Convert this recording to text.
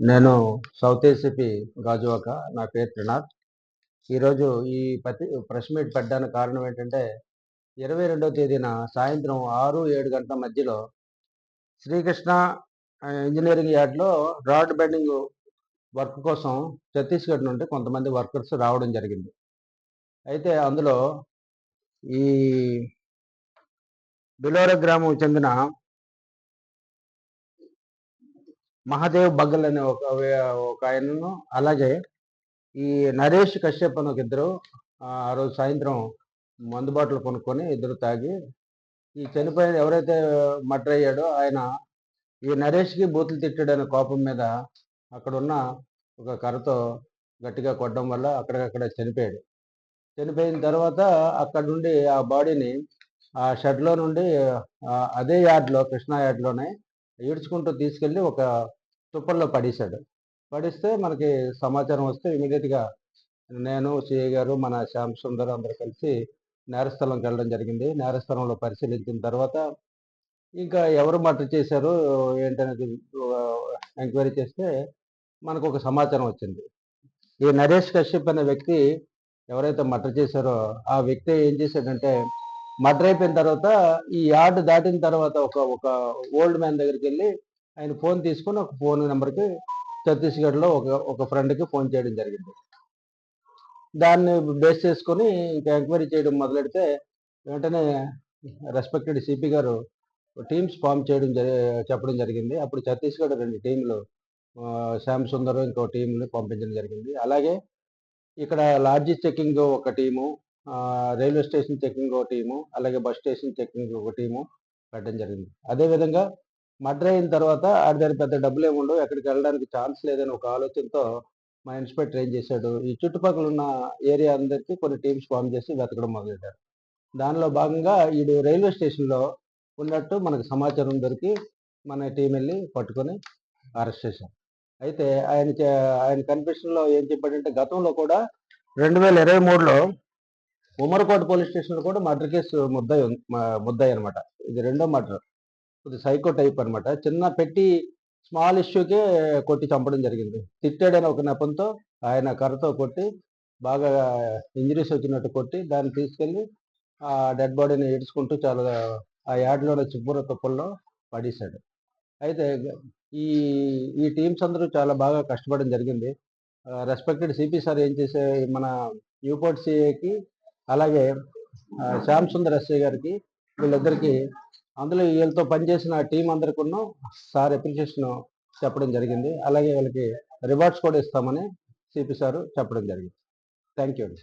నేను south ACP Gajuwaka నా పేరు త్రినాథ్ ఈరోజు ఈ పతి ప్రెస్ మీట్ పెట్టడానికి కారణం ఏంటంటే ఇరవై రెండవ తేదీన సాయంత్రం ఆరు ఏడు గంటల మధ్యలో శ్రీకృష్ణ ఇంజనీరింగ్ యార్డ్లో రాడ్ బెండింగ్ వర్క్ కోసం ఛత్తీస్గఢ్ నుండి కొంతమంది వర్కర్స్ రావడం జరిగింది. అయితే అందులో ఈ బిలోర గ్రామం చెందిన మహాదేవ్ బగ్గల్ అనే ఒక ఒక ఆయనను అలాగే ఈ నరేష్ కశ్యప్ అని ఒక ఇద్దరు ఆ రోజు సాయంత్రం మందు బాటలు కొనుక్కొని ఇద్దరు తాగి ఈ చనిపోయిన ఎవరైతే మర్డర్ అయ్యాడో ఆయన ఈ నరేష్కి బూతులు తిట్టాడనే కోపం మీద అక్కడ ఉన్న ఒక కర్రతో గట్టిగా కొట్టడం వల్ల అక్కడికక్కడ చనిపోయాడు. చనిపోయిన తర్వాత అక్కడ నుండి ఆ బాడీని ఆ షెడ్లో నుండి అదే యార్డ్లో కృష్ణా యార్డ్లోనే ఈడ్చుకుంటూ తీసుకెళ్ళి ఒక తుప్పల్లో పడేశాడు. పడిస్తే మనకి సమాచారం వస్తే ఇమీడియట్గా నేను సిఐ గారు మన శ్యామ్ సుందర్ అందరూ కలిసి నేరస్థలంకి వెళ్ళడం జరిగింది. నేరస్థలంలో పరిశీలించిన తర్వాత ఇంకా ఎవరు మర్డర్ చేశారు ఏంటనేది ఎంక్వైరీ చేస్తే మనకు ఒక సమాచారం వచ్చింది. ఈ నరేష్ కశ్యప్ అనే వ్యక్తి ఎవరైతే మర్డర్ చేశారో ఆ వ్యక్తి ఏం చేశాడంటే మర్డర్ అయిపోయిన తర్వాత ఈ యార్డ్ దాటిన తర్వాత ఒక ఒక ఓల్డ్ మ్యాన్ దగ్గరికి వెళ్ళి ఆయన ఫోన్ తీసుకొని ఒక ఫోన్ నెంబర్కి ఛత్తీస్గఢ్లో ఒక ఒక ఫ్రెండ్కి ఫోన్ చేయడం జరిగింది. దాన్ని బేస్ చేసుకొని ఇంకా ఎంక్వైరీ చేయడం మొదలెడితే వెంటనే రెస్పెక్టెడ్ సిపి గారు టీమ్స్ ఫామ్ చేయడం జరి చెప్పడం జరిగింది. అప్పుడు ఛత్తీస్గఢ్ రెండు టీంలు శ్యామ్ సుందర్ ఇంకో టీంని పంపించడం జరిగింది. అలాగే ఇక్కడ లాడ్జీ చెకింగ్ ఒక టీము రైల్వే స్టేషన్ చెకింగ్ ఒక టీము అలాగే బస్ స్టేషన్ చెకింగ్ ఒక టీము పెట్టడం జరిగింది. అదేవిధంగా మర్డర్ అయిన తర్వాత ఆడి దగ్గర పెద్ద డబ్బులు ఏమి ఉండవు. ఎక్కడికి వెళ్ళడానికి ఛాన్స్ లేదని ఒక ఆలోచనతో మా ఇన్స్పెక్టర్ ఏం చేశాడు ఈ చుట్టుపక్కల ఉన్న ఏరియా అందరికీ కొన్ని టీమ్స్ ఫామ్ చేసి వెతకడం మొదలెట్టారు దానిలో భాగంగా ఈడు రైల్వే స్టేషన్లో ఉన్నట్టు మనకు సమాచారం దొరికి మన టీం వెళ్ళి పట్టుకొని అరెస్ట్ చేశాం అయితే ఆయన ఆయన కన్ఫెషన్లో ఏం చెప్పాడంటే గతంలో కూడా రెండు వేల ఇరవై మూడులో ఉమర్కోట పోలీస్ స్టేషన్లో కూడా మర్డర్ కేసు ముద్దాయి ఉంది- ముద్దాయి అనమాట ఇది రెండో మర్డర్. ఇది సైకో టైప్ అనమాట చిన్న పెట్టి స్మాల్ ఇష్యూకే కొట్టి చంపడం జరిగింది. తిట్టాడని ఒక నెపంతో ఆయన కర్రతో కొట్టి బాగా ఇంజరీస్ వచ్చినట్టు కొట్టి దాన్ని తీసుకెళ్ళి ఆ డెడ్ బాడీని ఏడ్చుకుంటూ చాలా ఆ యార్డ్లోనే చిబ్బుర తుప్పల్లో పడేశాడు. అయితే ఈ ఈ టీమ్స్ అందరూ చాలా బాగా కష్టపడడం జరిగింది. రెస్పెక్టెడ్ సిపి సార్ ఏం చేసే మన యూపోర్ట్ సిఏకి అలాగే శ్యామ్ సుందర్ ఎస్ఐ గారికి వీళ్ళిద్దరికి అందులో వీళ్ళతో పనిచేసిన టీం అందరికీ సార్ అప్రిషియేషన్ చెప్పడం జరిగింది. అలాగే వీళ్ళకి రివార్డ్స్ కూడా ఇస్తామని సిపి సారు చెప్పడం జరిగింది. థ్యాంక్ యూ అండి.